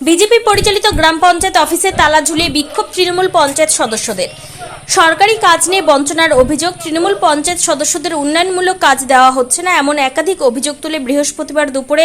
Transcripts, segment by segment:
BJP পরিচালিত গ্রাম পঞ্চায়েত অফিসে তালা ঝুলিয়ে বিক্ষোভ তৃণমূল পঞ্চায়েত সদস্যদের। সরকারি কাজ নিয়ে বঞ্চনার অভিযোগ, তৃণমূল পঞ্চায়েত সদস্যদের উন্নয়নমূলক কাজ দেওয়া হচ্ছে না, এমন একাধিক অভিযোগ তুলে বৃহস্পতিবার দুপুরে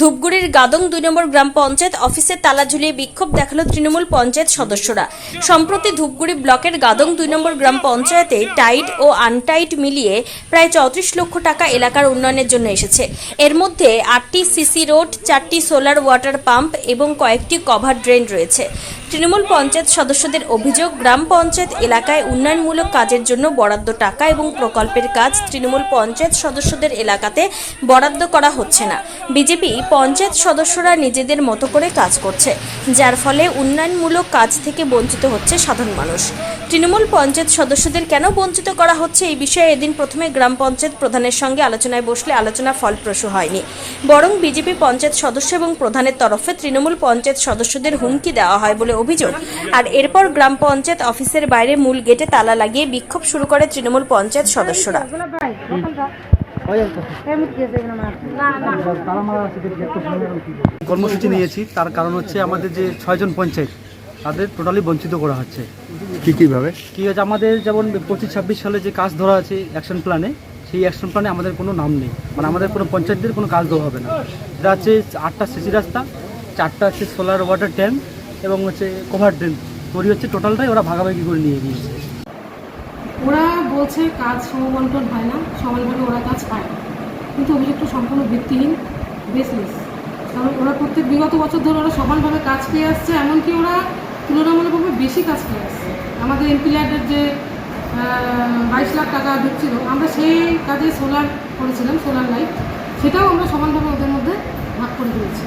ধূপগুড়ির গাদং দুই নম্বর গ্রাম পঞ্চায়েত অফিসে তালা ঝুলিয়ে বিক্ষোভ দেখাল তৃণমূল পঞ্চায়েত সদস্যরা। সম্প্রতি ধূপগুড়ি ব্লকের গাদং দুই নম্বর গ্রাম পঞ্চায়েতে টাইট ও আনটাইট মিলিয়ে প্রায় চৌত্রিশ লক্ষ টাকা এলাকার উন্নয়নের জন্য এসেছে। এর মধ্যে আটটি সিসি রোড, চারটি সোলার ওয়াটার পাম্প এবং কয়েকটি কভার ড্রেন রয়েছে। তৃণমূল পঞ্চায়েত সদস্যদের অভিযোগ, গ্রাম পঞ্চায়েত এলাকায় উন্নয়নমূলক কাজের জন্য বরাদ্দ টাকা এবং প্রকল্পের কাজ তৃণমূল পঞ্চায়েত সদস্যদের এলাকাতে বরাদ্দ করা হচ্ছে না। বিজেপি পঞ্চায়েত সদস্যরা নিজেদের মতো করে কাজ করছে, যার ফলে উন্নয়নমূলক কাজ থেকে বঞ্চিত হচ্ছে সাধারণ মানুষ। তৃণমূল পঞ্চায়েত সদস্যদের কেন বঞ্চিত করা হচ্ছে এই বিষয়ে এদিন প্রথমে গ্রাম পঞ্চায়েত প্রধানের সঙ্গে আলোচনায় বসলে আলোচনা ফলপ্রসূ হয়নি। বরং বিজেপি পঞ্চায়েত সদস্য এবং প্রধানের তরফে তৃণমূল পঞ্চায়েত সদস্যদের হুমকি দেওয়া হয় বলে অভিযোগ। আর এরপর গ্রাম পঞ্চায়েত অফিসের বাইরে মূল গেটে তালা লাগিয়ে বিক্ষোভ শুরু করে তৃণমূল পঞ্চায়েত সদস্যরা। কর্মসূচি নিয়েছি তার কারণ হচ্ছে আমাদের যে ছয়জন পঞ্চায়েত তাদের টোটালি বঞ্চিত করা হচ্ছে। কি কীভাবে? কি হচ্ছে আমাদের যেমন পঁচিশ ছাব্বিশ সালে যে কাজ ধরা আছে অ্যাকশন প্ল্যানে সেই অ্যাকশন প্ল্যানে আমাদের কোনো নাম নেই। মানে আমাদের কোনো পঞ্চায়েতদের কোনো কাজ দেওয়া হবে না। এটা হচ্ছে আটটা সিসি রাস্তা চারটা হচ্ছে সোলার ওয়াটার ট্যাঙ্ক এবং হচ্ছে কভার ড্রেন তৈরি হচ্ছে টোটালটাই ওরা ভাগাভাগি করে নিয়ে গিয়েছে। ওরা বলছে কাজ সমবন্টন হয় না, সমানভাবে ওরা কাজ পায় না। কিন্তু অভিযোগটা সম্পূর্ণ ভিত্তিহীন বেসলেস কারণ ওরা প্রত্যেক বিগত বছর ধরে ওরা সমানভাবে কাজ পেয়ে আসছে, এমনকি ওরা তুলনামূলকভাবে বেশি কাজ পেয়ে আসছে। আমাদের এমপি যে বাইশ লাখ টাকা ঢুকছিল আমরা সেই কাজে সোলার করেছিলাম সোলার লাইট সেটাও আমরা সমানভাবে ওদের মধ্যে ভাগ করে দিয়েছি।